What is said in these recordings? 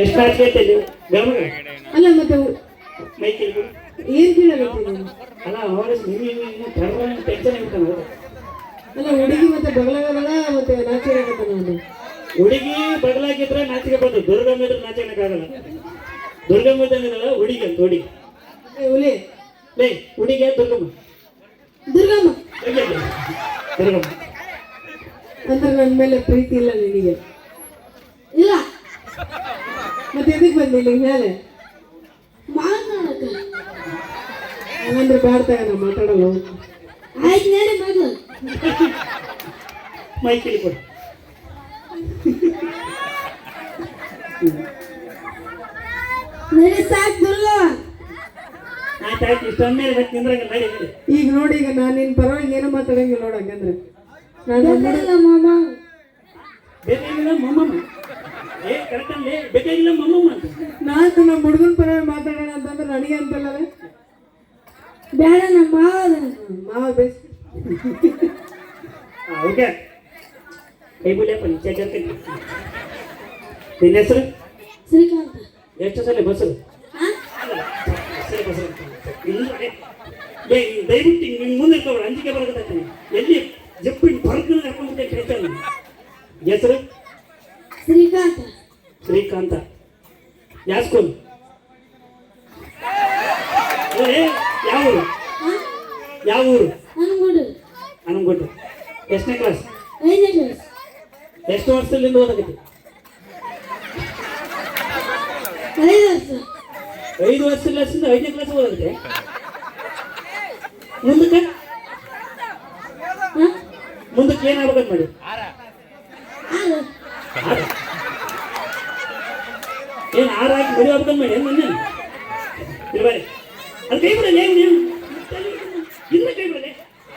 ಎಷ್ಟು ಗಮನ ಅಲ್ಲ? ಮತ್ತೆ ಮೈಕಲ್ ಏನ್ ಕೇಳಾಗತ್ತೀನಿ ಅಲ್ಲ ಅವರ ಟೆನ್ಷನ್ ಇರ್ತಾನೆ ಅಲ್ಲ ಹುಡುಗಿ ಮತ್ತೆ ಬಗಲಾಗಲ್ಲ ಮತ್ತೆ ನಾಚಿಕೆ ಆಗತ್ತಾನ ನಾನು ಹುಡುಗಿ ಬಗಲಾಗಿದ್ರೆ ನಾಚಿಕೆ ಬರ್ತದೆ ದುರ್ಗಮ್ಮ ಇದ್ರೆ ನಾಚಿಕೆ ಆಗಲ್ಲ ದುರ್ಗಮ್ಮ ಇದ್ದಂಗಿದಲ್ಲ ಹುಡುಗಿ ಅಂತ ಹುಡುಗಿ. ಏ, ಹುಲಿ. ಲೇ ಹುಡುಗಿ ದುರ್ಗಮ್ಮ. ದುರ್ಗಮ್ಮ? ದುರ್ಗಮ್ಮ. ಅಂದ್ರೆ ನನ್ನ ಮೇಲೆ ಪ್ರೀತಿ ಇಲ್ಲ ನಿನಗೆ. ಇಲ್ಲ. ಮತ್ತೆ ಎದಕ್ ಬಂದಿಲ್ಲ ಮೇಲೆ ಮಾತಾಡಕ ಹಂಗಂದ್ರೆ ಬ್ಯಾಡ್ತಾಗ ನಾ ಮಾತಾಡಲ್ಲ ಆಯ್ತು ನೋಡಿ ಮಗು ಮೈಕಲ್ ಕೊಡು. ನಡಿ ಸಾಕು ಮತ್ತೆ ನಿಂದ್ರಂಗ ನಡಿ ಈಗ ನೋಡಿ ಈಗ ನಾನು ನಿನ್ ಪರವಾಗಿ ಏನೋ ಮಾತಾಡಂಗಿಲ್ಲ ನೋಡು ಹಂಗಂದ್ರೆ. ನಾನು ಮಾಮ. ಮಮ್ಮಮ್ಮ ಏ ಕರೆಕ್ಟ್ ಅಲ್ಲಿ ಬೇಕಾಗಿಲ್ಲ ಮಮ್ಮಮ್ಮ ಮಾತು. ನಾನು ನಮ್ಮ ಹುಡುಗನ ಪರವಾಗಿ ಮಾತಾಡೋಣ ಅಂತಂದ್ರೆ ನನಗೆ ಅಂತಲ್ಲ ಬೇಡ ನಮ್ಮ ಮಾವ ಮಾವ ಬೇಸ್ ಓಕೆ. ಕೈ ಬಿಡಿಯಪ್ಪ ನಿಜ ಕೇಳ್ತೀನಿ ನಿನ್ನ ಹೆಸರು? ಶ್ರೀಕಾಂತ. ಎಷ್ಟು ಸಲ ಬಸ್ಸು? ಸರಿ ಬಸ್ಸು? ಇಲ್ಲ ಏ ನೀನ್ ದಯವಿಟ್ಟು ನಿನ್ನ ಮುಂದೆ ಇರ್ಕೋಬೇಡ ಅಂಜಿಕೆ ಬರಕತ್ತೀನಿ ಎಲ್ಲಿ ಜಪ್ಪಿನ ಬರ್ದು ಹಾಕೊಂಡ್ಬಿಟ್ಟೆ ಹೇಳ್ತಾನೆ ಹೆಸರು? ಶ್ರೀಕಾಂತ. ಶ್ರೀಕಾಂತ. ಯಾವ ಸ್ಕೂಲ್ ಯಾವ ಊರು? ಯಾವ ಊರು? ಅನಂಗೊಟ್ಟು ಎಷ್ಟನೇ ಕ್ಲಾಸ್ ಐದನೇ ಕ್ಲಾಸ್ ಎಷ್ಟು ವರ್ಷದಿಂದ ಓದಕತ್ತಿ? ಐದು ವರ್ಷ ಐದು ವರ್ಷದಿಂದ ಐದನೇ ಕ್ಲಾಸ್ ಓದಕತ್ತೆ? ಮುಂದಕ್ಕೆ? ಮುಂದಕ್ಕೆ ಏನಾಗ್ಬೇಕಂತ ಮಾಡಿ? ಏನು ಆರು ಹಾಕಿ ಮಾಡಿ ಏನು ಮೊನ್ನೆ. ಇರ್ಬಾರಿ ಅದು ಕೈ ಬಿಡಲೇ ನೀವು? ಇಲ್ಲ ಕೈ ಬಿಡಲೇ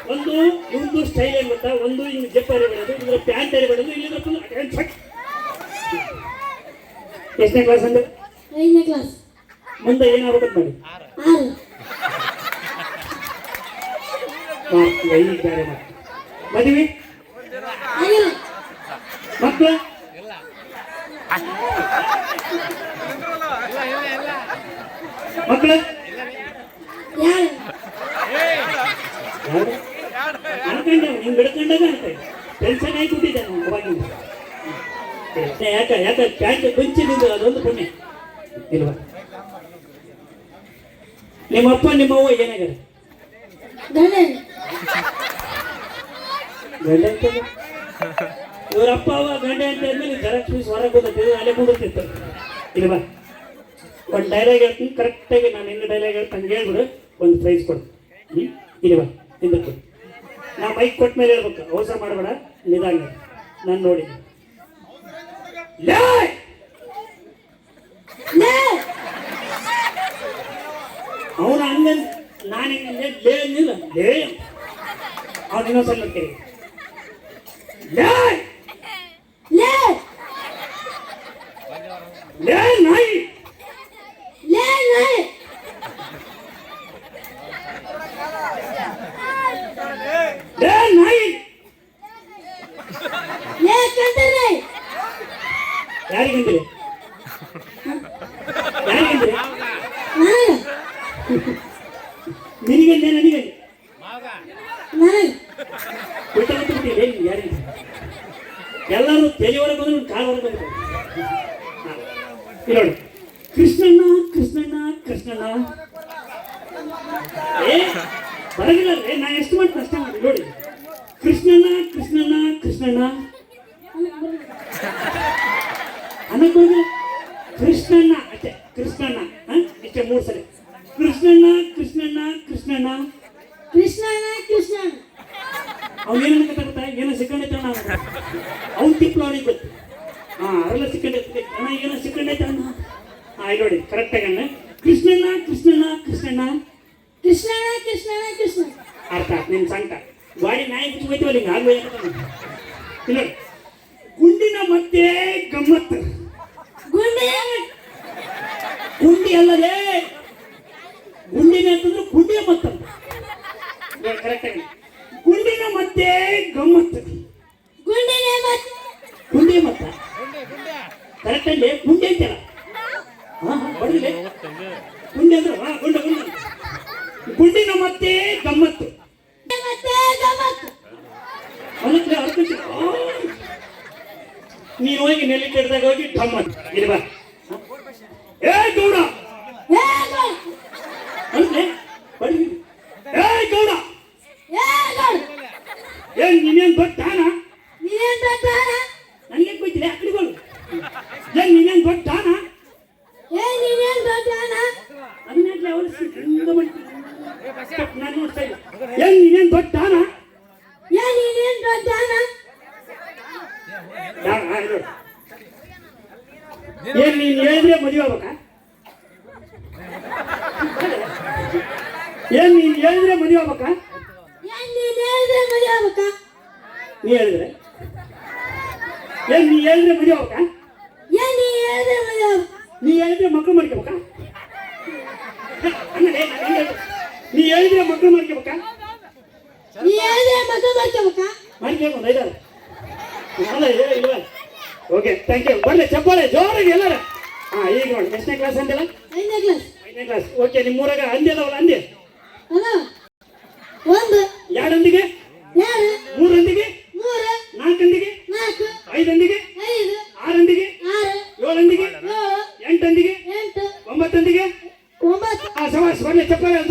ಒಂದು ಒಂದು ಸ್ಟೈಲ್ ಏನು ಗೊತ್ತಾ? ಒಂದು ಹಿಂಗೆ ಜಪ್ಪರಿ ಬಿಡೋದು ಇದ್ರ ಪ್ಯಾಂಟ್ ಅಲ್ಲಿ ಬಿಡೋದು ಇಲ್ಲಿಂದ ಫುಲ್ ಫಟ್ ಎಷ್ಟನೇ ಕ್ಲಾಸ್ ಅಂದ್ರೆ ಐದನೇ ಕ್ಲಾಸ್ ಮುಂದೆ ಏನಾಗ್ಬೇಕಂತ ಮಾಡಿ. ಐದು ಬೇರೆ ಮಾತು ಮದುವೆ? ಮಕ್ಕಳು? ಮಕ್ಕಳು ಅನ್ಕೊಂಡೆ ನೀನ್ ಬಿಡ್ಕೊಂಡಾಗ ಅಂತ ಟೆನ್ಷನ್ ಆಗಿಬಿಟ್ಟಿದ್ದೆ ನಾವು ಅವಾಗಿಂದ ಯಾಕ ಯಾಕ ಪ್ಯಾಂಟ್ ಕುಂಚಿನಿಂದ ಅದೊಂದು ಪುಣ್ಯ ಇಲ್ವಾ ನಿಮ್ಮಪ್ಪ ನಿಮ್ಮವ್ವ ಏನಾಗ್ಯಾರ ಅಂತಲ್ಲ? ಅವ ಗಂಡೆ ಅಂತ ಅಂದ್ಮೇಲೆ ಜೆರಾಕ್ಸ್ ಪೀಸ್ ಹೊರಗೆ ಬಂದಿತ್ತು ಅಲ್ಲೇ ಕೂಡುತ್ತಿತ್ತು ಬಾ. ಒಂದು ಡೈಲಾಗ್ ಹೇಳ್ತೀನಿ ಕರೆಕ್ಟಾಗಿ ನಾನು ಹೆಂಗೆ ಡೈಲಾಗ್ ಹೇಳ್ತೀನಿ ಹೇಳ್ಬಿಡು, ಒಂದು ಪ್ರೈಸ್ ಕೊಡು. ಹ್ಞೂ ಬಾ, ಹಿಂದಕ್ಕೆ ನಾ ಮೈಕ್ ಕೊಟ್ಟ ಮೇಲೆ ಹೇಳ್ಬೇಕು, ಅವಸರ ಮಾಡಬೇಡ, ನಿಧಾನ ನಾನು ನೋಡಿ! ಅವನ ಹಂಗ ನಾನು ಹಿಂಗೆ ಲೇ ಅಂದಿಲ್ಲ. ಲೇ ಅವ್ನು ಇನ್ನೊಂದ್ಸಲ ಕೇಳಿ. ಲೇ! ಲೇ ನಾಯಿ. ಲೇ ನಾಯಿ. ಲೇ ನಾಯಿ. ಲೇ ಕಂದ್ರೆ ಯಾರಿಗಂದ್ರೆ ಯಾರಿಗಂದ್ರೆ ನನಗೆ ನಿನಗಂದೆ ನನಗಂದೆ ನನಗೆ ಬಿಟ್ಟಿರ್ತೀನಿ ಯಾರಿಗೆ? ಎಲ್ಲರೂ ತೆಲಿವರೆಗೆ ಬಂದ್ರು ಕಾಲು ಹೊರಗೆ ಬಂದ್ರು. ಇಲ್ಲಿ ಕೃಷ್ಣಣ್ಣ ಕೃಷ್ಣಣ್ಣ ಕೃಷ್ಣಣ್ಣ. ಏ ಬರಗಿಲ್ಲ ನಾ ಎಷ್ಟು ಮಾಡಿ ಕಷ್ಟ ಮಾಡಿ, ನೋಡಿ. ಕೃಷ್ಣಣ್ಣ ಕೃಷ್ಣಣ್ಣ ಕೃಷ್ಣಣ್ಣ. ಅನ್ನಕ್ಕೆ ಹೋಗಿಲ್ಲ ಕೃಷ್ಣಣ್ಣ, ಅಷ್ಟೇ, ಕೃಷ್ಣಣ್ಣ? ಇಷ್ಟೇ ಮೂರು ಸರಿ. ಕೃಷ್ಣಣ್ಣ ಕೃಷ್ಣಣ್ಣ ಕೃಷ್ಣಣ್ಣ ಕೃಷ್ಣನ ಕೃಷ್ಣ ಅವ್ನೇನು ಗೊತ್ತಾಗುತ್ತಾ ಏನೋ ಸಿಕ್ಕಂಡೈತೆ ಅಣ್ಣ ಅವ್ನು ತಿಪ್ಪಲು ಅವನಿಗೆ ಗೊತ್ತು ಹಾಂ ಅವೆಲ್ಲ ಸಿಕ್ಕಂಡೈತೆ ಅಣ್ಣ ಏನೋ ಸಿಕ್ಕಂಡೈತೆ ಅಣ್ಣ ಹಾಂ ಇಲ್ಲಿ ನೋಡಿ ಕರೆಕ್ಟಾಗಿ ಕೃಷ್ಣಣ್ಣ ಕೃಷ್ಣಣ್ಣ ಕೃಷ್ಣಣ್ಣ. ಕೃಷ್ಣನ ಕೃಷ್ಣನ ಕೃಷ್ಣ ಅರ್ಥ ನಿಮ್ಮ ಸಂಕ. ಬಾಡಿ ಗಾಡಿ ನಾಯಿ ಬಿಟ್ಟು ಹೋಯ್ತೀವಲ್ಲ ಹಿಂಗೆ ಆಗುವ ಇಲ್ಲ. ಗುಂಡಿನ ಮತ್ತೆ ಗಮ್ಮತ್ತು ಗುಂಡಿ? ಗುಂಡಿ ಅಲ್ಲದೆ ಗುಂಡಿನ ಅಂತಂದ್ರೆ ಗುಂಡಿಯ ಕರೆಕ್ಟ್ ಕರೆಕ್ಟಾಗಿ ಗುಂಡಿನ ಮತ್ತೆ ಗಮ್ಮತ್ತು ಗುಂಡಿನೇ ಮತ್ತೆ. ಗುಂಡಿ ಅಂದ್ರೆ ಒಣ ಗುಂಡ ಗುಂಡಿ. ಗುಂಡಿನ ಮತ್ತೆ ಗಮ್ಮತ್ತು. ಅದಕ್ಕೆ ಅರ್ಥ ನೀನು ಹೋಗಿ ನೆಲ್ಲಿ ಕೆಡ್ದಾಗ ಹೋಗಿ ಗಮ್ಮತ್ ಇಲ್ಲಿ ಬಾ. ಏ ಗೌಡ. ಅಂದ್ರೆ ಬಡಿ ಏ ಗೌಡ. ಏ ನೀನೇನ್ ದೊಡ್ಡ ಹಿಂಗ ಮಾಡ್ತೀನಿ ನಾನು ನೋಡ್ತಾ ಇಲ್ಲ ಏನ್ ನೀನೇನ್ ದೊಡ್ಡವನ? ಯಾ- ಏನ್ ನೀನ್ ಹೇಳಿದ್ರೆ ಮದುವೆ ಆಗ್ಬೇಕಾ ಏನ್ ನೀನ್ ಹೇಳಿದ್ರೆ ಮದುವೆ ಆಗ್ಬೇಕಾ ನೀನ್ ಹೇಳಿದ್ರೆ? ನೀ ಹೇಳಿದ್ರೆ ಏನ್ ನೀ ಹೇಳಿದ್ರೆ ಮದುವೆ ಆಗ್ಬೇಕಾ ಏ ನೀ ಹೇಳಿದ್ರೆ ಮದುವೆ ನೀ ಹೇಳಿದ್ರೆ ಮಕ್ಕಳು ಮಾಡ್ಕೋಬೇಕಾ ಅನ್ನಲೇ, ನಾನ್ ಹೆಂಗ್ ಹೇಳ್ದೆ? ನೀ ಹೇಳಿದ್ರೆ ಮಕ್ಕಳು ಮಾಡ್ಕೋಬೇಕಾ ನೀ ಹೇಳಿದ್ರೆ ಮಕ್ಕಳು ಮಾಡ್ಕೋಬೇಕಾ? ಮಾಡ್ಕೋಬೋದು ಐದಾರು ಅಲ್ಲ ಇಲ್ಲ ಇಲ್ವಾ ಓಕೆ ಥ್ಯಾಂಕ್ ಯು ಬರ್ಲಿ ಚಪ್ಪಾಳೆ ಜೋರಾಗಿ ಎಲ್ಲರ. ಹಾಂ ಈಗ ನೋಡಿ ಎಷ್ಟನೇ ಕ್ಲಾಸ್ ಅಂದಿಲ್ಲ ಐದನೇ ಕ್ಲಾಸ್ ಐದನೇ ಕ್ಲಾಸ್ ಓಕೆ ನಿಮ್ಮೂರಾಗ ಅಂದಿ ಅದಾವಲ್ಲ ಅಂದಿ ಅದ ಒಂದು. ಎರಡಂದಿಗೆ చెప్పాలి